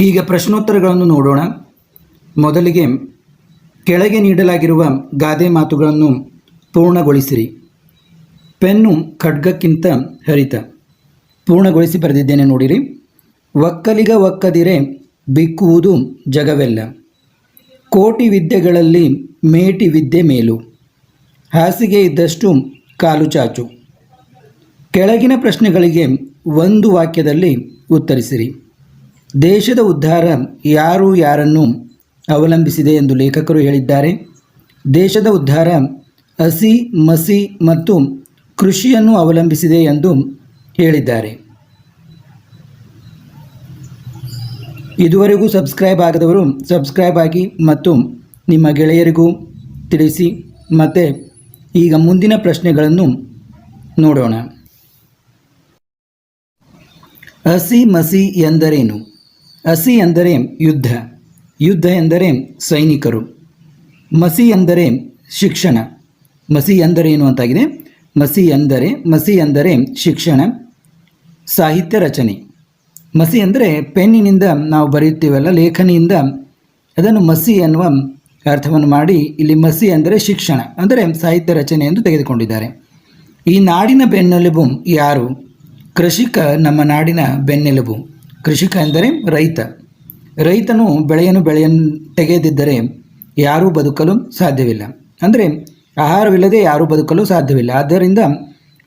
ಈಗ ಪ್ರಶ್ನೋತ್ತರಗಳನ್ನು ನೋಡೋಣ. ಮೊದಲಿಗೆ ಕೆಳಗೆ ನೀಡಲಾಗಿರುವ ಗಾದೆ ಮಾತುಗಳನ್ನು ಪೂರ್ಣಗೊಳಿಸಿರಿ. ಪೆನ್ನು ಖಡ್ಗಕ್ಕಿಂತ ಹರಿತ. ಪೂರ್ಣಗೊಳಿಸಿ ಬರೆದಿದ್ದೇನೆ ನೋಡಿರಿ. ಒಕ್ಕಲಿಗ ಒಕ್ಕದಿರೆ ಬಿಕ್ಕುವುದು ಜಗವೆಲ್ಲ. ಕೋಟಿ ವಿದ್ಯೆಗಳಲ್ಲಿ ಮೇಟಿ ವಿದ್ಯೆ ಮೇಲು. ಹಾಸಿಗೆ ಇದ್ದಷ್ಟು ಕಾಲು ಚಾಚು. ಕೆಳಗಿನ ಪ್ರಶ್ನೆಗಳಿಗೆ ಒಂದು ವಾಕ್ಯದಲ್ಲಿ ಉತ್ತರಿಸಿರಿ. ದೇಶದ ಉದ್ಧಾರ ಯಾರು ಯಾರನ್ನು ಅವಲಂಬಿಸಿದೆ ಎಂದು ಲೇಖಕರು ಹೇಳಿದ್ದಾರೆ. ದೇಶದ ಉದ್ಧಾರ ಹಸಿ, ಮಸಿ ಮತ್ತು ಕೃಷಿಯನ್ನು ಅವಲಂಬಿಸಿದೆ ಎಂದು ಹೇಳಿದ್ದಾರೆ. ಇದುವರೆಗೂ ಸಬ್ಸ್ಕ್ರೈಬ್ ಆಗದವರು ಸಬ್ಸ್ಕ್ರೈಬ್ ಆಗಿ ಮತ್ತು ನಿಮ್ಮ ಗೆಳೆಯರಿಗೂ ತಿಳಿಸಿ. ಮತ್ತು ಈಗ ಮುಂದಿನ ಪ್ರಶ್ನೆಗಳನ್ನು ನೋಡೋಣ. ಹಸಿ, ಮಸಿ ಎಂದರೇನು? ಹಸಿ ಎಂದರೆ ಯುದ್ಧ ಯುದ್ಧ ಎಂದರೆ ಸೈನಿಕರು, ಮಸಿ ಎಂದರೆ ಶಿಕ್ಷಣ. ಮಸಿ ಎಂದರೆ ಏನು ಅಂತಾಗಿದೆ? ಮಸಿ ಎಂದರೆ ಮಸಿ ಎಂದರೆ ಶಿಕ್ಷಣ, ಸಾಹಿತ್ಯ ರಚನೆ. ಮಸಿ ಅಂದರೆ ಪೆನ್ನಿನಿಂದ ನಾವು ಬರೆಯುತ್ತೇವಲ್ಲ, ಲೇಖನಿಯಿಂದ ಅದನ್ನು ಮಸಿ ಎನ್ನುವ ಅರ್ಥವನ್ನು ಮಾಡಿ ಇಲ್ಲಿ ಮಸಿ ಅಂದರೆ ಶಿಕ್ಷಣ, ಅಂದರೆ ಸಾಹಿತ್ಯ ರಚನೆ ಎಂದು ತೆಗೆದುಕೊಂಡಿದ್ದಾರೆ. ಈ ನಾಡಿನ ಬೆನ್ನೆಲುಬು ಯಾರು? ಕೃಷಿಕ ನಮ್ಮ ನಾಡಿನ ಬೆನ್ನೆಲುಬು. ಕೃಷಿಕ ಎಂದರೆ ರೈತ. ರೈತನು ಬೆಳೆಯನ್ನು ಬೆಳೆಯನ್ನು ತೆಗೆದಿದ್ದರೆ ಯಾರೂ ಬದುಕಲು ಸಾಧ್ಯವಿಲ್ಲ. ಅಂದರೆ ಆಹಾರವಿಲ್ಲದೆ ಯಾರೂ ಬದುಕಲು ಸಾಧ್ಯವಿಲ್ಲ. ಆದ್ದರಿಂದ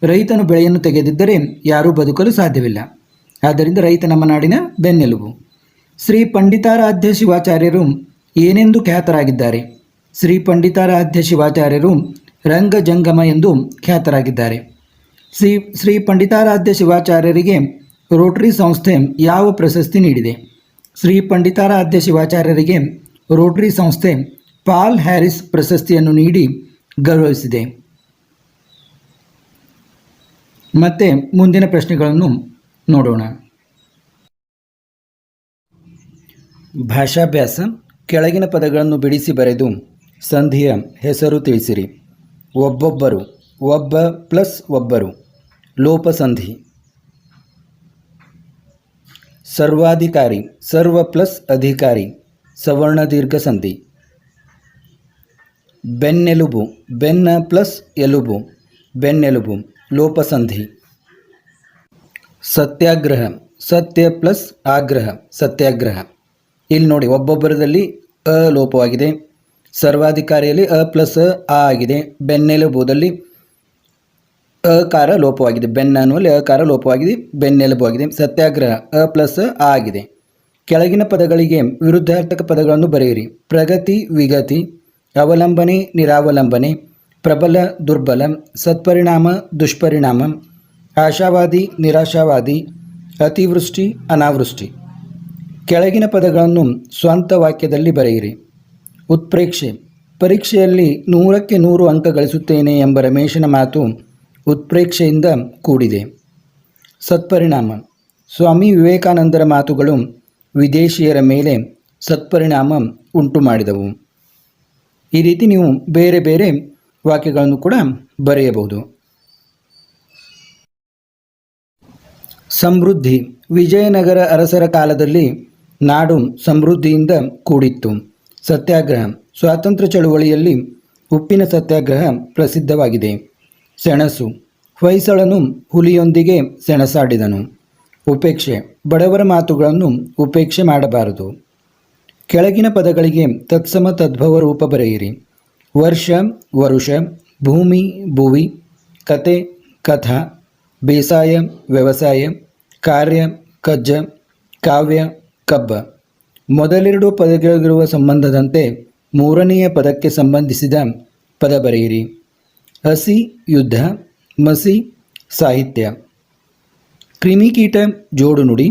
ರೈತನು ಬೆಳೆಯನ್ನು ತೆಗೆದಿದ್ದರೆ ಯಾರೂ ಬದುಕಲು ಸಾಧ್ಯವಿಲ್ಲ. ಆದ್ದರಿಂದ ರೈತ ನಮ್ಮ ನಾಡಿನ ಬೆನ್ನೆಲುಬು. ಶ್ರೀ ಪಂಡಿತಾರಾಧ್ಯ ಶಿವಾಚಾರ್ಯರು ಏನೆಂದು ಖ್ಯಾತರಾಗಿದ್ದಾರೆ? ಶ್ರೀ ಪಂಡಿತಾರಾಧ್ಯ ಶಿವಾಚಾರ್ಯರು ರಂಗ ಜಂಗಮ ಎಂದು ಖ್ಯಾತರಾಗಿದ್ದಾರೆ. ಶ್ರೀ ಶ್ರೀ ಪಂಡಿತಾರಾಧ್ಯ ಶಿವಾಚಾರ್ಯರಿಗೆ ರೋಟರಿ ಸಂಸ್ಥೆ ಯಾವ ಪ್ರಶಸ್ತಿ ನೀಡಿದೆ? ಶ್ರೀ ಪಂಡಿತಾರಾಧ್ಯ ಶಿವಾಚಾರ್ಯರಿಗೆ ರೋಟರಿ ಸಂಸ್ಥೆ ಪಾಲ್ ಹ್ಯಾರಿಸ್ ಪ್ರಶಸ್ತಿಯನ್ನು ನೀಡಿ ಗೌರವಿಸಿದೆ. ಮತ್ತೆ ಮುಂದಿನ ಪ್ರಶ್ನೆಗಳನ್ನು ನೋಡೋಣ. ಭಾಷಾಭ್ಯಾಸ ಕೆಳಗಿನ ಪದಗಳನ್ನು ಬಿಡಿಸಿ ಬರೆದು ಸಂಧಿಯ ಹೆಸರು ತಿಳಿಸಿರಿ. ಒಬ್ಬೊಬ್ಬರು, ಒಬ್ಬ ಪ್ಲಸ್ ಒಬ್ಬರು, ಲೋಪಸಂಧಿ. ಸರ್ವಾಧಿಕಾರಿ, ಸರ್ವ ಪ್ಲಸ್ ಅಧಿಕಾರಿ, ಸವರ್ಣ ದೀರ್ಘ ಸಂಧಿ ಬೆನ್ನೆಲುಬು, ಬೆನ್ನ ಪ್ಲಸ್ ಎಲುಬು, ಬೆನ್ನೆಲುಬು, ಲೋಪಸಂಧಿ. ಸತ್ಯಾಗ್ರಹ, ಸತ್ಯ ಪ್ಲಸ್ ಆಗ್ರಹ, ಸತ್ಯಾಗ್ರಹ. ಇಲ್ಲಿ ನೋಡಿ, ಒಬ್ಬೊಬ್ಬರದಲ್ಲಿ ಅ ಲೋಪವಾಗಿದೆ. ಸರ್ವಾಧಿಕಾರಿಯಲ್ಲಿ ಅ ಪ್ಲಸ್ ಅ ಆಗಿದೆ. ಬೆನ್ನೆಲುಬುದಲ್ಲಿ ಅಕಾರ ಲೋಪವಾಗಿದೆ. ಬೆನ್ನ ಅನ್ನುವಲ್ಲಿ ಅಕಾರ ಲೋಪವಾಗಿದೆ ಬೆನ್ನೆಲುಬು ಆಗಿದೆ. ಸತ್ಯಾಗ್ರಹ, ಅ ಪ್ಲಸ್ ಆಗಿದೆ. ಕೆಳಗಿನ ಪದಗಳಿಗೆ ವಿರುದ್ಧಾರ್ಥಕ ಪದಗಳನ್ನು ಬರೆಯಿರಿ. ಪ್ರಗತಿ, ವಿಗತಿ, ಅವಲಂಬನೆ, ನಿರಾವಲಂಬನೆ, ಪ್ರಬಲ, ದುರ್ಬಲ, ಸತ್ಪರಿಣಾಮ, ದುಷ್ಪರಿಣಾಮ, ಆಶಾವಾದಿ, ನಿರಾಶಾವಾದಿ, ಅತಿವೃಷ್ಟಿ, ಅನಾವೃಷ್ಟಿ. ಕೆಳಗಿನ ಪದಗಳನ್ನು ಸ್ವಂತ ವಾಕ್ಯದಲ್ಲಿ ಬರೆಯಿರಿ. ಉತ್ಪ್ರೇಕ್ಷೆ, ಪರೀಕ್ಷೆಯಲ್ಲಿ ನೂರಕ್ಕೆ ನೂರು ಅಂಕ ಗಳಿಸುತ್ತೇನೆ ಎಂಬ ರಮೇಶನ ಮಾತು ಉತ್ಪ್ರೇಕ್ಷೆಯಿಂದ ಕೂಡಿದೆ. ಸತ್ಪರಿಣಾಮ. ಸ್ವಾಮಿ ವಿವೇಕಾನಂದರ ಮಾತುಗಳು ವಿದೇಶಿಯರ ಮೇಲೆ ಸತ್ಪರಿಣಾಮ ಉಂಟು ಮಾಡಿದವು ಈ ರೀತಿ ನೀವು ಬೇರೆ ಬೇರೆ ವಾಕ್ಯಗಳನ್ನು ಕೂಡ ಬರೆಯಬಹುದು. ಸಮೃದ್ಧಿ. ವಿಜಯನಗರ ಅರಸರ ಕಾಲದಲ್ಲಿ ನಾಡು ಸಮೃದ್ಧಿಯಿಂದ ಕೂಡಿತ್ತು. ಸತ್ಯಾಗ್ರಹ. ಸ್ವಾತಂತ್ರ್ಯ ಚಳುವಳಿಯಲ್ಲಿ ಉಪ್ಪಿನ ಸತ್ಯಾಗ್ರಹ ಪ್ರಸಿದ್ಧವಾಗಿದೆ. ಸೆಣಸು. ಹೊಯ್ಸಳನು ಹುಲಿಯೊಂದಿಗೆ ಸೆಣಸಾಡಿದನು. ಉಪೇಕ್ಷೆ. ಬಡವರ ಮಾತುಗಳನ್ನು ಉಪೇಕ್ಷೆ ಮಾಡಬಾರದು. ಕೆಳಗಿನ ಪದಗಳಿಗೆ ತತ್ಸಮ ತದ್ಭವ ರೂಪ ಬರೆಯಿರಿ. ವರ್ಷ, ವರುಷ, ಭೂಮಿ, ಭುವಿ, ಕತೆ, ಕಥಾ, ಬೇಸಾಯ, ವ್ಯವಸಾಯ, ಕಾರ್ಯ, ಕಜ್ಜ, ಕಾವ್ಯ, ಕಬ್ಬ. ಮೊದಲೆರಡು ಪದಗಳಿರುವ ಸಂಬಂಧದಂತೆ ಮೂರನೆಯ ಪದಕ್ಕೆ ಸಂಬಂಧಿಸಿದ ಪದ ಬರೆಯಿರಿ. ಹಸಿ ಯುದ್ಧ, ಮಸಿ ಸಾಹಿತ್ಯ. ಕ್ರಿಮಿಕೀಟ, ಜೋಡು ನುಡಿ,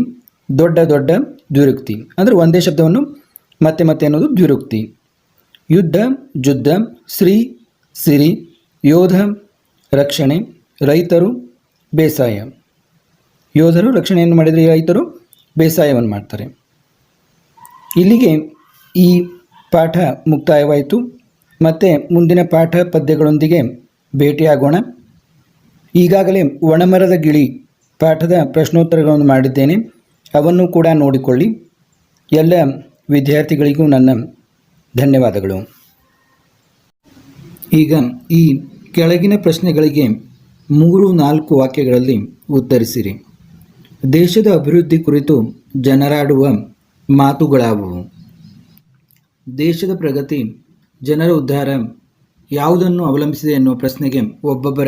ದೊಡ್ಡ ದೊಡ್ಡ ದ್ವಿರುಕ್ತಿ. ಅಂದರೆ ಒಂದೇ ಶಬ್ದವನ್ನು ಮತ್ತೆ ಮತ್ತೆ ಅನ್ನೋದು ದ್ವಿರುಕ್ತಿ. ಯುದ್ಧ, ಜುದ್ಧ ಶ್ರೀ ಸಿರಿ, ಯೋಧ, ರಕ್ಷಣೆ, ರೈತರು, ಬೇಸಾಯ. ಯೋಧರು ರಕ್ಷಣೆಯನ್ನು ಮಾಡಿದರೆ ರೈತರು ಬೇಸಾಯವನ್ನು ಮಾಡ್ತಾರೆ. ಇಲ್ಲಿಗೆ ಈ ಪಾಠ ಮುಕ್ತಾಯವಾಯಿತು. ಮತ್ತು ಮುಂದಿನ ಪಾಠ ಪದ್ಯಗಳೊಂದಿಗೆ ಭೇಟಿಯಾಗೋಣ. ಈಗಾಗಲೇ ಒಣಮರದ ಗಿಳಿ ಪಾಠದ ಪ್ರಶ್ನೋತ್ತರಗಳನ್ನು ಮಾಡಿದ್ದೇನೆ. ಅವನ್ನು ಕೂಡ ನೋಡಿಕೊಳ್ಳಿ. ಎಲ್ಲ ವಿದ್ಯಾರ್ಥಿಗಳಿಗೂ ನನ್ನ ಧನ್ಯವಾದಗಳು. ಈಗ ಈ ಕೆಳಗಿನ ಪ್ರಶ್ನೆಗಳಿಗೆ ಮೂರು ನಾಲ್ಕು ವಾಕ್ಯಗಳಲ್ಲಿ ಉತ್ತರಿಸಿರಿ. ದೇಶದ ಅಭಿವೃದ್ಧಿ ಕುರಿತು ಜನರಾಡುವ ಮಾತುಗಳಾವುವು? ದೇಶದ ಪ್ರಗತಿ, ಜನರ ಉದ್ಧಾರ ಯಾವುದನ್ನು ಅವಲಂಬಿಸಿದೆ ಎನ್ನುವ ಪ್ರಶ್ನೆಗೆ ಒಬ್ಬೊಬ್ಬರ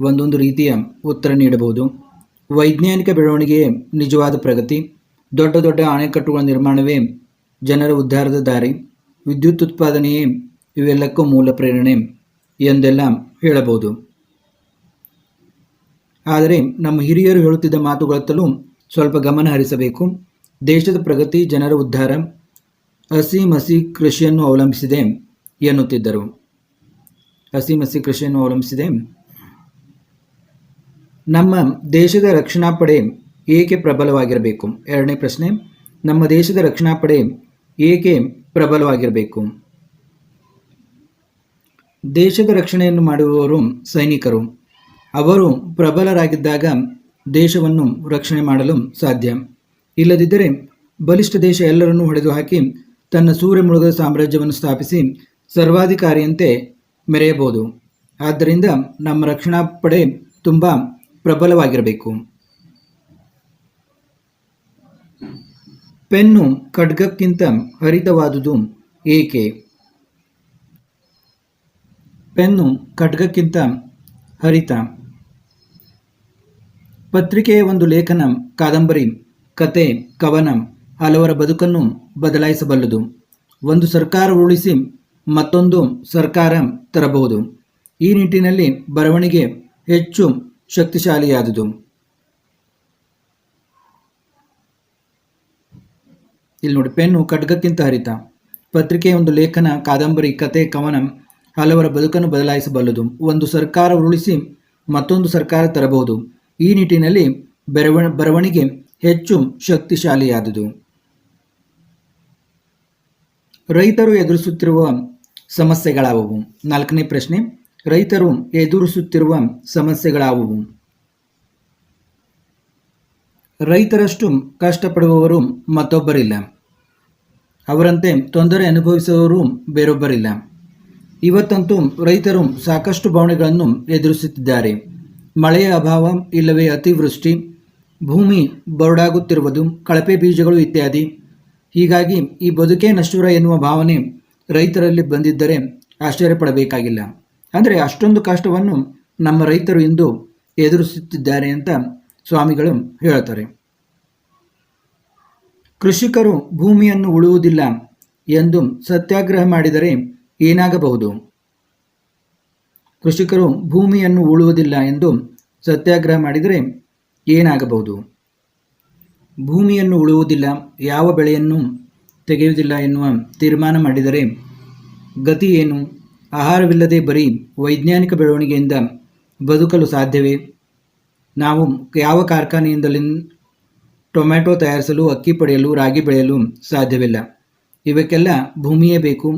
ಒಂದೊಂದು ರೀತಿಯ ಉತ್ತರ ನೀಡಬಹುದು. ವೈಜ್ಞಾನಿಕ ಬೆಳವಣಿಗೆಯೇ ನಿಜವಾದ ಪ್ರಗತಿ. ದೊಡ್ಡ ದೊಡ್ಡ ಅಣೆಕಟ್ಟುಗಳ ನಿರ್ಮಾಣವೇ ಜನರ ಉದ್ಧಾರದ ದಾರಿ. ವಿದ್ಯುತ್ ಉತ್ಪಾದನೆಯೇ ಇವೆಲ್ಲಕ್ಕೂ ಮೂಲ ಪ್ರೇರಣೆ ಎಂದೆಲ್ಲ ಹೇಳಬಹುದು. ಆದರೆ ನಮ್ಮ ಹಿರಿಯರು ಹೇಳುತ್ತಿದ್ದ ಮಾತುಗಳತ್ತಲೂ ಸ್ವಲ್ಪ ಗಮನ ಹರಿಸಬೇಕು. ದೇಶದ ಪ್ರಗತಿ, ಜನರ ಉದ್ಧಾರ, ಹಸಿ ಮಸಿ ಕೃಷಿಯನ್ನು ಅವಲಂಬಿಸಿದೆ ಎನ್ನುತ್ತಿದ್ದರು. ಹಸಿ ಮಸಿ ಕೃಷಿಯನ್ನು ಅವಲಂಬಿಸಿದೆ ನಮ್ಮ ದೇಶದ ರಕ್ಷಣಾ ಪಡೆ ಏಕೆ ಪ್ರಬಲವಾಗಿರಬೇಕು? ಎರಡನೇ ಪ್ರಶ್ನೆ, ನಮ್ಮ ದೇಶದ ರಕ್ಷಣಾ ಪಡೆ ಏಕೆ ಪ್ರಬಲವಾಗಿರಬೇಕು? ದೇಶದ ರಕ್ಷಣೆಯನ್ನು ಮಾಡುವವರು ಸೈನಿಕರು. ಅವರು ಪ್ರಬಲರಾಗಿದ್ದಾಗ ದೇಶವನ್ನು ರಕ್ಷಣೆ ಮಾಡಲು ಸಾಧ್ಯ. ಇಲ್ಲದಿದ್ದರೆ ಬಲಿಷ್ಠ ದೇಶ ಎಲ್ಲರನ್ನೂ ಹೊಡೆದು ಹಾಕಿ ತನ್ನ ಸೂರ್ಯ ಮುಳುಗದ ಸಾಮ್ರಾಜ್ಯವನ್ನು ಸ್ಥಾಪಿಸಿ ಸರ್ವಾಧಿಕಾರಿಯಂತೆ ಮೆರೆಯಬಹುದು. ಆದ್ದರಿಂದ ನಮ್ಮ ರಕ್ಷಣಾ ಪಡೆ ತುಂಬ ಪ್ರಬಲವಾಗಿರಬೇಕು. ಪೆನ್ನು ಖಡ್ಗಕ್ಕಿಂತ ಹರಿತವಾದುದು ಏಕೆ? ಪೆನ್ನು ಖಡ್ಗಕ್ಕಿಂತ ಹರಿತ. ಪತ್ರಿಕೆಯ ಒಂದು ಲೇಖನ, ಕಾದಂಬರಿ, ಕತೆ, ಕವನ, ಹಲವರ ಬದುಕನ್ನು ಬದಲಾಯಿಸಬಲ್ಲದು. ಒಂದು ಸರ್ಕಾರ ಉರುಳಿಸಿ ಮತ್ತೊಂದು ಸರ್ಕಾರ ತರಬಹುದು. ಈ ನಿಟ್ಟಿನಲ್ಲಿ ಬರವಣಿಗೆ ಹೆಚ್ಚು ಶಕ್ತಿಶಾಲಿಯಾದುದು. ಇಲ್ಲಿ ನೋಡಿ, ಪೆನ್ನು ಖಡ್ಗಕ್ಕಿಂತ ಹರಿತ. ಪತ್ರಿಕೆಯ ಒಂದು ಲೇಖನ, ಕಾದಂಬರಿ, ಕತೆ, ಕವನ ಹಲವರ ಬದುಕನ್ನು ಬದಲಾಯಿಸಬಲ್ಲದು. ಒಂದು ಸರ್ಕಾರ ಉರುಳಿಸಿ ಮತ್ತೊಂದು ಸರ್ಕಾರ ತರಬಹುದು. ಈ ನಿಟ್ಟಿನಲ್ಲಿ ಬೆರವಣ, ಬರವಣಿಗೆ ಹೆಚ್ಚು ಶಕ್ತಿಶಾಲಿಯಾದುದು. ರೈತರು ಎದುರಿಸುತ್ತಿರುವ ಸಮಸ್ಯೆಗಳಾವುವು? ನಾಲ್ಕನೇ ಪ್ರಶ್ನೆ, ರೈತರು ಎದುರಿಸುತ್ತಿರುವ ಸಮಸ್ಯೆಗಳಾವುವು? ರೈತರಷ್ಟು ಕಷ್ಟಪಡುವವರು ಮತ್ತೊಬ್ಬರಿಲ್ಲ. ಅವರಂತೆ ತೊಂದರೆ ಅನುಭವಿಸುವವರು ಬೇರೊಬ್ಬರಿಲ್ಲ. ಇವತ್ತಂತೂ ರೈತರು ಸಾಕಷ್ಟು ಬವಣೆಗಳನ್ನು ಎದುರಿಸುತ್ತಿದ್ದಾರೆ. ಮಳೆಯ ಅಭಾವ ಇಲ್ಲವೇ ಅತಿವೃಷ್ಟಿ, ಭೂಮಿ ಬರಡಾಗುತ್ತಿರುವುದು, ಕಳಪೆ ಬೀಜಗಳು ಇತ್ಯಾದಿ. ಹೀಗಾಗಿ ಈ ಬದುಕೇ ನಷ್ಟುರ ಎನ್ನುವ ಭಾವನೆ ರೈತರಲ್ಲಿ ಬಂದಿದ್ದರೆ ಆಶ್ಚರ್ಯಪಡಬೇಕಾಗಿಲ್ಲ. ಅಂದರೆ ಅಷ್ಟೊಂದು ಕಷ್ಟವನ್ನು ನಮ್ಮ ರೈತರು ಇಂದು ಎದುರಿಸುತ್ತಿದ್ದಾರೆ ಅಂತ ಸ್ವಾಮಿಗಳು ಹೇಳುತ್ತಾರೆ. ಕೃಷಿಕರು ಭೂಮಿಯನ್ನು ಉಳುವುದಿಲ್ಲ ಎಂದು ಸತ್ಯಾಗ್ರಹ ಮಾಡಿದರೆ ಏನಾಗಬಹುದು? ಕೃಷಿಕರು ಭೂಮಿಯನ್ನು ಉಳುವುದಿಲ್ಲ ಎಂದು ಸತ್ಯಾಗ್ರಹ ಮಾಡಿದರೆ ಏನಾಗಬಹುದು? ಭೂಮಿಯನ್ನು ಉಳುವುದಿಲ್ಲ, ಯಾವ ಬೆಳೆಯನ್ನು ತೆಗೆಯುವುದಿಲ್ಲ ಎನ್ನುವ ತೀರ್ಮಾನ ಮಾಡಿದರೆ ಗತಿ ಏನು? ಆಹಾರವಿಲ್ಲದೆ ಬರೀ ವೈಜ್ಞಾನಿಕ ಬೆಳವಣಿಗೆಯಿಂದ ಬದುಕಲು ಸಾಧ್ಯವೇ? ನಾವು ಯಾವ ಕಾರ್ಖಾನೆಯಿಂದಲೂ ಟೊಮ್ಯಾಟೊ ತಯಾರಿಸಲು, ಅಕ್ಕಿ ಪಡೆಯಲು, ರಾಗಿ ಬೆಳೆಯಲು ಸಾಧ್ಯವಿಲ್ಲ. ಇವಕ್ಕೆಲ್ಲ ಭೂಮಿಯೇ ಬೇಕು.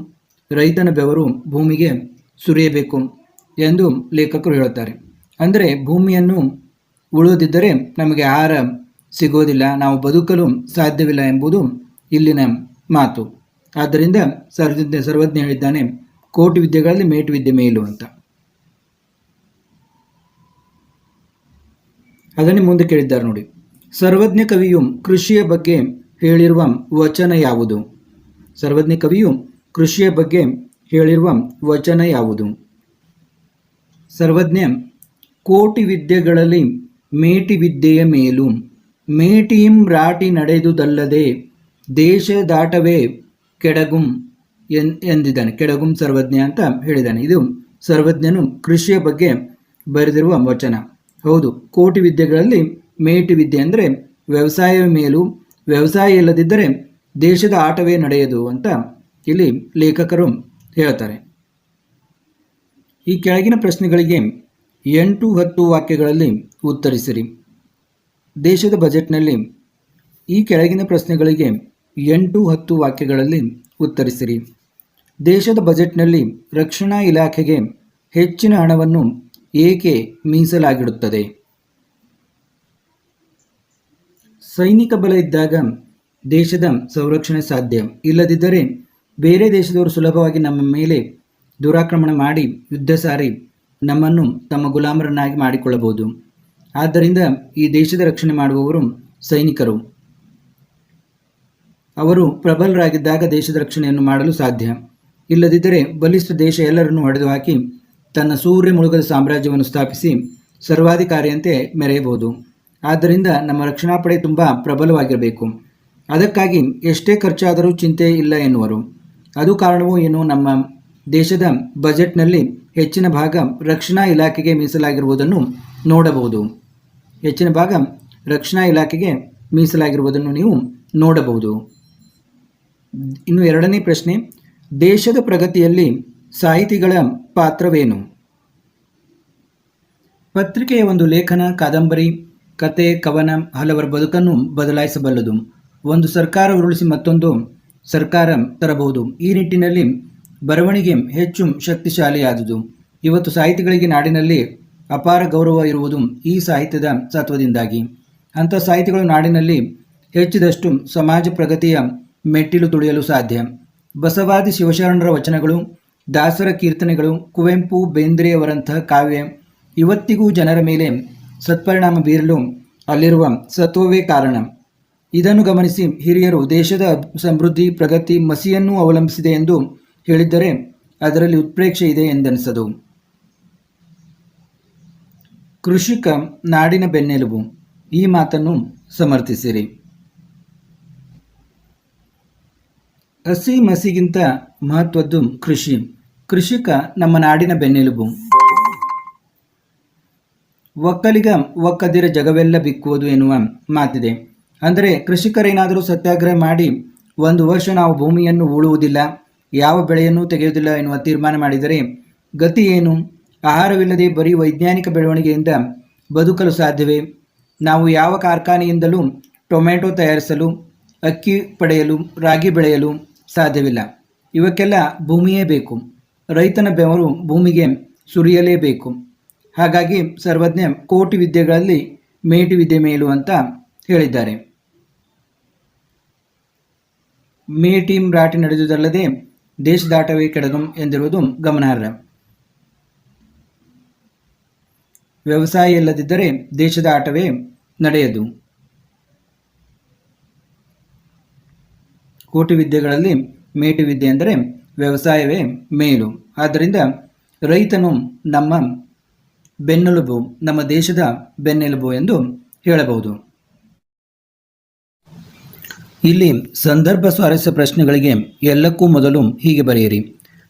ರೈತನ ಬೆವರು ಭೂಮಿಗೆ ಸುರಿಯಬೇಕು ಎಂದು ಲೇಖಕರು ಹೇಳುತ್ತಾರೆ. ಅಂದರೆ ಭೂಮಿಯನ್ನು ಉಳಿದಿದ್ದರೆ ನಮಗೆ ಆಹಾರ ಸಿಗೋದಿಲ್ಲ ನಾವು ಬದುಕಲು ಸಾಧ್ಯವಿಲ್ಲ ಎಂಬುದು ಇಲ್ಲಿನ ಮಾತು. ಆದ್ದರಿಂದ ಸರ್ವಜ್ಞ ಸರ್ವಜ್ಞ ಹೇಳಿದ್ದಾನೆ, ಕೋಟಿ ವಿದ್ಯೆಗಳಲ್ಲಿ ಮೇಟು ವಿದ್ಯೆ ಮೇಲು ಅಂತ. ಅದನ್ನೇ ಮುಂದೆ ಕೇಳಿದ್ದಾರೆ ನೋಡಿ. ಸರ್ವಜ್ಞ ಕವಿಯು ಕೃಷಿಯ ಬಗ್ಗೆ ಹೇಳಿರುವ ವಚನ ಯಾವುದು? ಸರ್ವಜ್ಞ ಕವಿಯು ಕೃಷಿಯ ಬಗ್ಗೆ ಹೇಳಿರುವ ವಚನ ಯಾವುದು? ಸರ್ವಜ್ಞ, ಕೋಟಿ ವಿದ್ಯೆಗಳಲ್ಲಿ ಮೇಟಿ ವಿದ್ಯೆಯ ಮೇಲು. ಮೇಟಿಯಿಂ ರಾಟಿ ನಡೆದುದಲ್ಲದೆ ದೇಶ ದಾಟವೇ ಕೆಡಗುಂ ಎಂದಿದ್ದಾನೆ. ಕೆಡಗುಂ ಸರ್ವಜ್ಞ ಅಂತ ಹೇಳಿದ್ದಾನೆ. ಇದು ಸರ್ವಜ್ಞನು ಕೃಷಿಯ ಬಗ್ಗೆ ಬರೆದಿರುವ ವಚನ. ಹೌದು, ಕೋಟಿ ವಿದ್ಯೆಗಳಲ್ಲಿ ಮೇಟಿ ವಿದ್ಯೆ ಅಂದರೆ ವ್ಯವಸಾಯ ಮೇಲೂ ವ್ಯವಸಾಯ ಇಲ್ಲದಿದ್ದರೆ ದೇಶದ ಆಟವೇ ನಡೆಯದು ಅಂತ ಇಲ್ಲಿ ಲೇಖಕರು ಹೇಳ್ತಾರೆ. ಈ ಕೆಳಗಿನ ಪ್ರಶ್ನೆಗಳಿಗೆ ಎಂಟು ಹತ್ತು ವಾಕ್ಯಗಳಲ್ಲಿ ಉತ್ತರಿಸಿರಿ. ದೇಶದ ಬಜೆಟ್ನಲ್ಲಿ ಈ ಕೆಳಗಿನ ಪ್ರಶ್ನೆಗಳಿಗೆ ಎಂಟು ಹತ್ತು ವಾಕ್ಯಗಳಲ್ಲಿ ಉತ್ತರಿಸಿರಿ. ದೇಶದ ಬಜೆಟ್ನಲ್ಲಿ ರಕ್ಷಣಾ ಇಲಾಖೆಗೆ ಹೆಚ್ಚಿನ ಹಣವನ್ನು ಏಕೆ ಮೀಸಲಾಗಿಡುತ್ತದೆ? ಸೈನಿಕ ಬಲ ಇದ್ದಾಗ ದೇಶದ ಸಂರಕ್ಷಣೆ ಸಾಧ್ಯ. ಇಲ್ಲದಿದ್ದರೆ ಬೇರೆ ದೇಶದವರು ಸುಲಭವಾಗಿ ನಮ್ಮ ಮೇಲೆ ದುರಾಕ್ರಮಣ ಮಾಡಿ ಯುದ್ಧ ಸಾರಿ ನಮ್ಮನ್ನು ತಮ್ಮ ಗುಲಾಮರನ್ನಾಗಿ ಮಾಡಿಕೊಳ್ಳಬಹುದು. ಆದ್ದರಿಂದ ಈ ದೇಶದ ರಕ್ಷಣೆ ಮಾಡುವವರು ಸೈನಿಕರು. ಅವರು ಪ್ರಬಲರಾಗಿದ್ದಾಗ ದೇಶದ ರಕ್ಷಣೆಯನ್ನು ಮಾಡಲು ಸಾಧ್ಯ. ಇಲ್ಲದಿದ್ದರೆ ಬಲಿಷ್ಠ ದೇಶ ಎಲ್ಲರನ್ನೂ ಹೊಡೆದು ಹಾಕಿ ತನ್ನ ಸೂರ್ಯ ಮುಳುಗದ ಸಾಮ್ರಾಜ್ಯವನ್ನು ಸ್ಥಾಪಿಸಿ ಸರ್ವಾಧಿಕಾರಿಯಂತೆ ಮೆರೆಯಬಹುದು. ಆದ್ದರಿಂದ ನಮ್ಮ ರಕ್ಷಣಾ ಪಡೆ ತುಂಬ ಪ್ರಬಲವಾಗಿರಬೇಕು. ಅದಕ್ಕಾಗಿ ಎಷ್ಟೇ ಖರ್ಚಾದರೂ ಚಿಂತೆ ಇಲ್ಲ ಎನ್ನುವರು. ಅದು ಕಾರಣವೂ ಏನು? ನಮ್ಮ ದೇಶದ ಬಜೆಟ್ನಲ್ಲಿ ಹೆಚ್ಚಿನ ಭಾಗ ರಕ್ಷಣಾ ಇಲಾಖೆಗೆ ಮೀಸಲಾಗಿರುವುದನ್ನು ನೋಡಬಹುದು. ಹೆಚ್ಚಿನ ಭಾಗ ರಕ್ಷಣಾ ಇಲಾಖೆಗೆ ಮೀಸಲಾಗಿರುವುದನ್ನು ನೀವು ನೋಡಬಹುದು. ಇನ್ನು ಎರಡನೇ ಪ್ರಶ್ನೆ, ದೇಶದ ಪ್ರಗತಿಯಲ್ಲಿ ಸಾಹಿತಿಗಳ ಪಾತ್ರವೇನು? ಪತ್ರಿಕೆಯ ಒಂದು ಲೇಖನ, ಕಾದಂಬರಿ, ಕತೆ, ಕವನ, ಹಲವರ ಬದುಕನ್ನು ಬದಲಾಯಿಸಬಲ್ಲದು. ಒಂದು ಸರ್ಕಾರ ಉರುಳಿಸಿ ಮತ್ತೊಂದು ಸರ್ಕಾರ ತರಬಹುದು. ಈ ನಿಟ್ಟಿನಲ್ಲಿ ಬರವಣಿಗೆ ಹೆಚ್ಚು ಶಕ್ತಿಶಾಲಿಯಾದುದು. ಇವತ್ತು ಸಾಹಿತಿಗಳಿಗೆ ನಾಡಿನಲ್ಲಿ ಅಪಾರ ಗೌರವ ಇರುವುದು ಈ ಸಾಹಿತ್ಯದ ಸತ್ವದಿಂದಾಗಿ. ಅಂಥ ಸಾಹಿತಿಗಳು ನಾಡಿನಲ್ಲಿ ಹೆಚ್ಚಿದಷ್ಟು ಸಮಾಜ ಪ್ರಗತಿಯ ಮೆಟ್ಟಿಲು ತುಳಿಯಲು ಸಾಧ್ಯ. ಬಸವಾದಿ ಶಿವಶರಣರ ವಚನಗಳು, ದಾಸರ ಕೀರ್ತನೆಗಳು, ಕುವೆಂಪು ಬೇಂದ್ರೆಯವರಂತಹ ಕಾವ್ಯ, ಇವತ್ತಿಗೂ ಜನರ ಮೇಲೆ ಸತ್ಪರಿಣಾಮ ಬೀರಲು ಅಲ್ಲಿರುವ ಸತ್ವವೇ ಕಾರಣ. ಇದನ್ನು ಗಮನಿಸಿ ಹಿರಿಯರು ದೇಶದ ಸಮೃದ್ಧಿ, ಪ್ರಗತಿ, ಮಸಿಯನ್ನು ಅವಲಂಬಿಸಿದೆ ಎಂದು ಹೇಳಿದ್ದರೆ ಅದರಲ್ಲಿ ಉತ್ಪ್ರೇಕ್ಷೆ ಇದೆ ಎಂದೆನಿಸದು. ಕೃಷಿಕ ನಾಡಿನ ಬೆನ್ನೆಲುಬು. ಈ ಮಾತನ್ನು ಸಮರ್ಥಿಸಿರಿ. ಹಸಿ ಮಸಿಗಿಂತ ಮಹತ್ವದ್ದು ಕೃಷಿ. ಕೃಷಿಕ ನಮ್ಮ ನಾಡಿನ ಬೆನ್ನೆಲುಬು. ಒಕ್ಕಲಿಗ ಒಕ್ಕದಿರ ಜಗವೆಲ್ಲ ಬಿಕ್ಕುವುದು ಎನ್ನುವ ಮಾತಿದೆ. ಅಂದರೆ ಕೃಷಿಕರೇನಾದರೂ ಸತ್ಯಾಗ್ರಹ ಮಾಡಿ ಒಂದು ವರ್ಷ ನಾವು ಭೂಮಿಯನ್ನು ಉಳುವುದಿಲ್ಲ, ಯಾವ ಬೆಳೆಯನ್ನು ತೆಗೆಯುವುದಿಲ್ಲ ಎನ್ನುವ ತೀರ್ಮಾನ ಮಾಡಿದರೆ ಗತಿ ಏನು? ಆಹಾರವಿಲ್ಲದೆ ಬರೀ ವೈಜ್ಞಾನಿಕ ಬೆಳವಣಿಗೆಯಿಂದ ಬದುಕಲು ಸಾಧ್ಯವೇ? ನಾವು ಯಾವ ಕಾರ್ಖಾನೆಯಿಂದಲೂ ಟೊಮೆಟೊ ತಯಾರಿಸಲು, ಅಕ್ಕಿ ಪಡೆಯಲು, ರಾಗಿ ಬೆಳೆಯಲು ಸಾಧ್ಯವಿಲ್ಲ. ಇವಕ್ಕೆಲ್ಲ ಭೂಮಿಯೇ ಬೇಕು. ರೈತನ ಬೆವರು ಭೂಮಿಗೆ ಸುರಿಯಲೇಬೇಕು. ಹಾಗಾಗಿ ಸರ್ವಜ್ಞ ಕೋಟಿ ವಿದ್ಯೆಗಳಲ್ಲಿ ಮೇಟಿ ವಿದ್ಯೆ ಮೇಲು ಅಂತ ಹೇಳಿದ್ದಾರೆ. ಮೇಟಿ ರಾಟಿ ನಡೆದುದಲ್ಲದೆ ದೇಶದಾಟವೇ ಕೆಡದು ಎಂದಿರುವುದು ಗಮನಾರ್ಹ. ವ್ಯವಸಾಯ ಇಲ್ಲದಿದ್ದರೆ ದೇಶದ ಆಟವೇ ನಡೆಯದು. ಕೋಟಿ ವಿದ್ಯೆಗಳಲ್ಲಿ ಮೇಟಿ ವಿದ್ಯೆ ಎಂದರೆ ವ್ಯವಸಾಯವೇ ಮೇಲು. ಆದ್ದರಿಂದ ರೈತನು ನಮ್ಮ ಬೆನ್ನೆಲುಬು, ನಮ್ಮ ದೇಶದ ಬೆನ್ನೆಲುಬು ಎಂದು ಹೇಳಬಹುದು. ಇಲ್ಲಿ ಸಂದರ್ಭ ಸ್ವಾರಸ್ಯ ಪ್ರಶ್ನೆಗಳಿಗೆ ಎಲ್ಲಕ್ಕೂ ಮೊದಲು ಹೀಗೆ ಬರೆಯಿರಿ.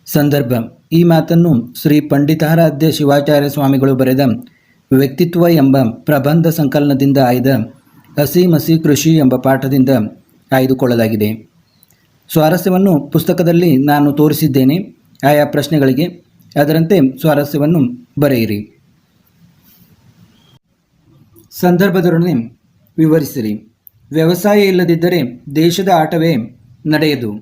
ಸಂದರ್ಭ, ಈ ಮಾತನ್ನು ಶ್ರೀ ಪಂಡಿತಾರಾಧ್ಯ ಶಿವಾಚಾರ್ಯ ಸ್ವಾಮಿಗಳು ಬರೆದ ವ್ಯಕ್ತಿತ್ವ ಎಂಬ ಪ್ರಬಂಧ ಸಂಕಲನದಿಂದ ಆಯ್ದ ಹಸಿ ಮಸಿ ಕೃಷಿ ಎಂಬ ಪಾಠದಿಂದ ಆಯ್ದುಕೊಳ್ಳಲಾಗಿದೆ. ಸ್ವಾರಸ್ಯವನ್ನು ಪುಸ್ತಕದಲ್ಲಿ ನಾನು ತೋರಿಸಿದ್ದೇನೆ. ಆಯಾ ಪ್ರಶ್ನೆಗಳಿಗೆ ಅದರಂತೆ ಸ್ವಾರಸ್ಯವನ್ನು ಬರೆಯಿರಿ. ಸಂದರ್ಭದೊಡನೆ ವಿವರಿಸಿರಿ. ವ್ಯವಸಾಯ ಇಲ್ಲದಿದ್ದರೆ ದೇಶದ ಆಟವೇ ನಡೆಯದು.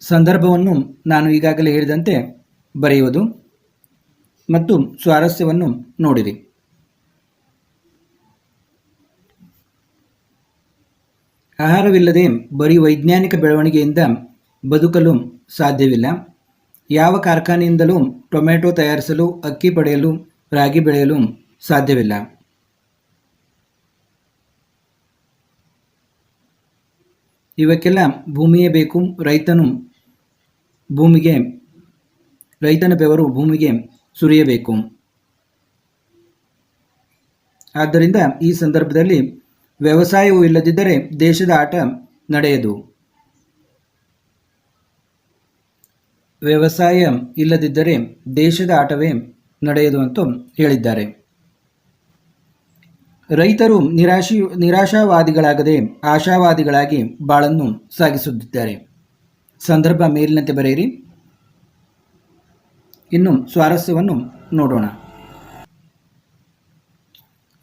ಸಂದರ್ಭವನ್ನು ನಾನು ಈಗಾಗಲೇ ಹೇಳಿದಂತೆ ಬರೆಯುವುದು ಮತ್ತು ಸ್ವಾರಸ್ಯವನ್ನು ನೋಡಿರಿ. ಆಹಾರವಿಲ್ಲದೆ ಬರೀ ವೈಜ್ಞಾನಿಕ ಬೆಳವಣಿಗೆಯಿಂದ ಬದುಕಲು ಸಾಧ್ಯವಿಲ್ಲ. ಯಾವ ಕಾರ್ಖಾನೆಯಿಂದಲೂ ಟೊಮೆಟೊ ತಯಾರಿಸಲು, ಅಕ್ಕಿ ಪಡೆಯಲು, ರಾಗಿ ಬೆಳೆಯಲು ಸಾಧ್ಯವಿಲ್ಲ. ಇವಕ್ಕೆಲ್ಲ ಭೂಮಿಯೇ ಬೇಕು, ರೈತನು ಭೂಮಿಗೆ, ರೈತನ ಬೆವರು ಭೂಮಿಗೆ ಸುರಿಯಬೇಕು. ಆದ್ದರಿಂದ ಈ ಸಂದರ್ಭದಲ್ಲಿ ವ್ಯವಸಾಯವು ಇಲ್ಲದಿದ್ದರೆ ದೇಶದ ಆಟ ನಡೆಯದು. ವ್ಯವಸಾಯ ಇಲ್ಲದಿದ್ದರೆ ದೇಶದ ಆಟವೇ ನಡೆಯದು ಅಂತ ಹೇಳಿದ್ದಾರೆ. ರೈತರು ನಿರಾಶಿ, ನಿರಾಶಾವಾದಿಗಳಾಗದೆ ಆಶಾವಾದಿಗಳಾಗಿ ಬಾಳನ್ನು ಸಾಗಿಸುತ್ತಿದ್ದಾರೆ. ಸಂದರ್ಭ ಮೇಲಿನಂತೆ ಬರೆಯಿರಿ. ಇನ್ನು ಸ್ವಾರಸ್ಯವನ್ನು ನೋಡೋಣ.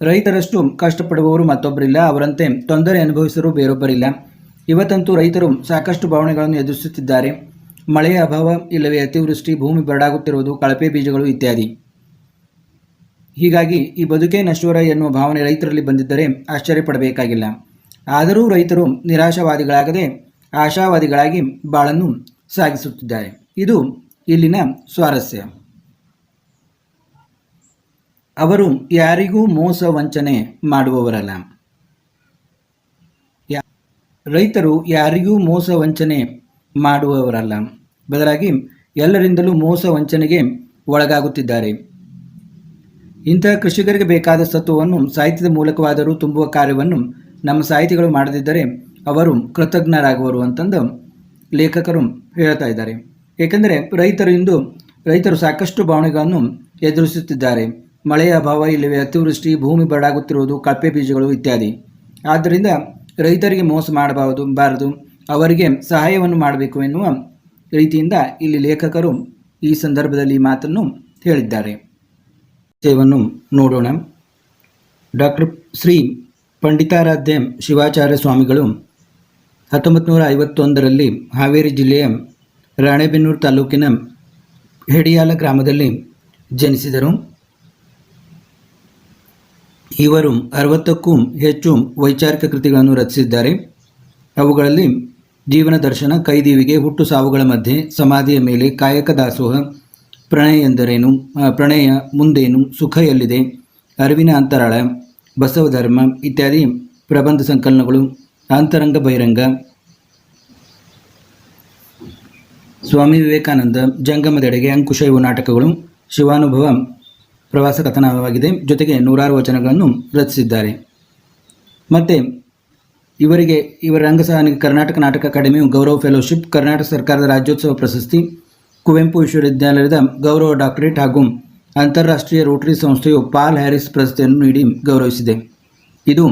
ರೈತರಷ್ಟು ಕಷ್ಟಪಡುವವರು ಮತ್ತೊಬ್ಬರಿಲ್ಲ, ಅವರಂತೆ ತೊಂದರೆ ಅನುಭವಿಸಲು ಬೇರೊಬ್ಬರಿಲ್ಲ. ಇವತ್ತಂತೂ ರೈತರು ಸಾಕಷ್ಟು ಭಾವನೆಗಳನ್ನು ಎದುರಿಸುತ್ತಿದ್ದಾರೆ. ಮಳೆಯ ಅಭಾವ ಇಲ್ಲವೇ ಅತಿವೃಷ್ಟಿ, ಭೂಮಿ ಬರಡಾಗುತ್ತಿರುವುದು ಕಳಪೆ ಬೀಜಗಳು ಇತ್ಯಾದಿ. ಹೀಗಾಗಿ ಈ ಬದುಕೇ ನಶ್ವರ ಎನ್ನುವ ಭಾವನೆ ರೈತರಲ್ಲಿ ಬಂದಿದ್ದರೆ ಆಶ್ಚರ್ಯಪಡಬೇಕಾಗಿಲ್ಲ. ಆದರೂ ರೈತರು ನಿರಾಶಾವಾದಿಗಳಾಗದೆ ಆಶಾವಾದಿಗಳಾಗಿ ಬಾಳನ್ನು ಸಾಗಿಸುತ್ತಿದ್ದಾರೆ. ಇದು ಇಲ್ಲಿನ ಸ್ವಾರಸ್ಯ. ಅವರು ಯಾರಿಗೂ ಮೋಸ ವಂಚನೆ ಮಾಡುವವರಲ್ಲ. ರೈತರು ಯಾರಿಗೂ ಮೋಸ ವಂಚನೆ ಮಾಡುವವರಲ್ಲ. ಬದಲಾಗಿ ಎಲ್ಲರಿಂದಲೂ ಮೋಸ ವಂಚನೆಗೆ ಒಳಗಾಗುತ್ತಿದ್ದಾರೆ. ಇಂತಹ ಕೃಷಿಕರಿಗೆ ಬೇಕಾದ ಸತ್ವವನ್ನು ಸಾಹಿತ್ಯದ ಮೂಲಕವಾದರೂ ತುಂಬುವ ಕಾರ್ಯವನ್ನು ನಮ್ಮ ಸಾಹಿತಿಗಳು ಮಾಡದಿದ್ದರೆ ಅವರು ಕೃತಜ್ಞರಾಗುವರು ಅಂತಂದು ಲೇಖಕರು ಹೇಳ್ತಾ ಇದ್ದಾರೆ. ಏಕೆಂದರೆ ರೈತರು ಇಂದು ರೈತರು ಸಾಕಷ್ಟು ಭಾವನೆಗಳನ್ನು ಎದುರಿಸುತ್ತಿದ್ದಾರೆ. ಮಳೆಯ ಅಭಾವ, ಇಲ್ಲವೇ ಅತಿವೃಷ್ಟಿ, ಭೂಮಿ ಬರಡಾಗುತ್ತಿರುವುದು ಕಪ್ಪೆ ಬೀಜಗಳು ಇತ್ಯಾದಿ. ಆದ್ದರಿಂದ ರೈತರಿಗೆ ಮೋಸ ಮಾಡಬಾರದು, ಬಾರದು. ಅವರಿಗೆ ಸಹಾಯವನ್ನು ಮಾಡಬೇಕು ಎನ್ನುವ ರೀತಿಯಿಂದ ಇಲ್ಲಿ ಲೇಖಕರು ಈ ಸಂದರ್ಭದಲ್ಲಿ ಮಾತನ್ನು ಹೇಳಿದ್ದಾರೆ. ವಿಷಯವನ್ನು ನೋಡೋಣ. ಡಾಕ್ಟರ್ ಶ್ರೀ ಪಂಡಿತಾರಾಧ್ಯ ಶಿವಾಚಾರ್ಯ ಸ್ವಾಮಿಗಳು ಹತ್ತೊಂಬತ್ತು ನೂರ ಐವತ್ತೊಂದರಲ್ಲಿ ಹಾವೇರಿ ಜಿಲ್ಲೆಯ ರಾಣೆಬೆನ್ನೂರು ತಾಲೂಕಿನ ಹೆಡಿಯಾಲ ಗ್ರಾಮದಲ್ಲಿ ಜನಿಸಿದರು. ಇವರು ಅರವತ್ತಕ್ಕೂ ಹೆಚ್ಚು ವೈಚಾರಿಕ ಕೃತಿಗಳನ್ನು ರಚಿಸಿದ್ದಾರೆ. ಅವುಗಳಲ್ಲಿ ಜೀವನ ದರ್ಶನ, ಕೈದೀವಿಗೆ ಹುಟ್ಟು ಸಾವುಗಳ ಮಧ್ಯೆ, ಸಮಾಧಿಯ ಮೇಲೆ ಕಾಯಕ ದಾಸೋಹ, ಪ್ರಣಯ ಎಂದರೇನು ಪ್ರಣಯ ಮುಂದೇನು, ಸುಖ ಎಲ್ಲಿದೆ, ಅರಿವಿನ ಅಂತರಾಳ, ಬಸವ ಧರ್ಮ ಇತ್ಯಾದಿ ಪ್ರಬಂಧ ಸಂಕಲನಗಳು, ಅಂತರಂಗ ಬಹಿರಂಗ, ಸ್ವಾಮಿ ವಿವೇಕಾನಂದ, ಜಂಗಮದೆಡೆಗೆ ಅಂಕುಶೈವ ನಾಟಕಗಳು, ಶಿವಾನುಭವ ಪ್ರವಾಸ ಕಥನವಾಗಿದೆ. ಜೊತೆಗೆ ನೂರಾರು ವಚನಗಳನ್ನು ರಚಿಸಿದ್ದಾರೆ. ಮತ್ತು ಇವರಿಗೆ, ಇವರ ರಂಗಸಹಾನಿಗೆ ಕರ್ನಾಟಕ ನಾಟಕ ಅಕಾಡೆಮಿಯು ಗೌರವ ಫೆಲೋಶಿಪ್, ಕರ್ನಾಟಕ ಸರ್ಕಾರದ ರಾಜ್ಯೋತ್ಸವ ಪ್ರಶಸ್ತಿ, ಕುವೆಂಪು ವಿಶ್ವವಿದ್ಯಾಲಯದ ಗೌರವ ಡಾಕ್ಟರೇಟ್ ಹಾಗೂ ಅಂತಾರಾಷ್ಟ್ರೀಯ ರೋಟರಿ ಸಂಸ್ಥೆಯು ಪಾಲ್ ಹ್ಯಾರಿಸ್ ಪ್ರಶಸ್ತಿಯನ್ನು ನೀಡಿ ಗೌರವಿಸಿದೆ. ಇದು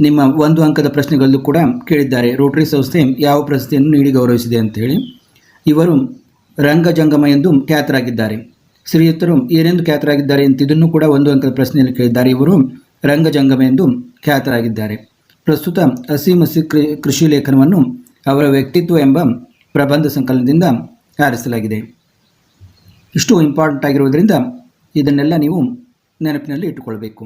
ನಿಮ್ಮ ಒಂದು ಅಂಕದ ಪ್ರಶ್ನೆಗಳಲ್ಲೂ ಕೂಡ ಕೇಳಿದ್ದಾರೆ. ರೋಟರಿ ಸಂಸ್ಥೆ ಯಾವ ಪ್ರಶಸ್ತಿಯನ್ನು ನೀಡಿ ಗೌರವಿಸಿದೆ ಅಂತ ಹೇಳಿ ಇವರು ರಂಗಜಂಗಮ ಎಂದು ಖ್ಯಾತರಾಗಿದ್ದಾರೆ. ಶ್ರೀಯುತರು ಏನೆಂದು ಖ್ಯಾತರಾಗಿದ್ದಾರೆ ಅಂತ ಇದನ್ನು ಕೂಡ ಒಂದು ಅಂಕದ ಪ್ರಶ್ನೆಯಲ್ಲಿ ಕೇಳಿದ್ದಾರೆ. ಇವರು ರಂಗಜಂಗಮ ಎಂದು ಖ್ಯಾತರಾಗಿದ್ದಾರೆ. ಪ್ರಸ್ತುತ ಹಸಿ ಕೃಷಿ ಲೇಖನವನ್ನು ಅವರ ವ್ಯಕ್ತಿತ್ವ ಎಂಬ ಪ್ರಬಂಧ ಸಂಕಲನದಿಂದ ಆರಿಸಲಾಗಿದೆ. ಇಷ್ಟು ಇಂಪಾರ್ಟೆಂಟ್ ಆಗಿರುವುದರಿಂದ ಇದನ್ನೆಲ್ಲ ನೀವು ನೆನಪಿನಲ್ಲಿ ಇಟ್ಟುಕೊಳ್ಬೇಕು.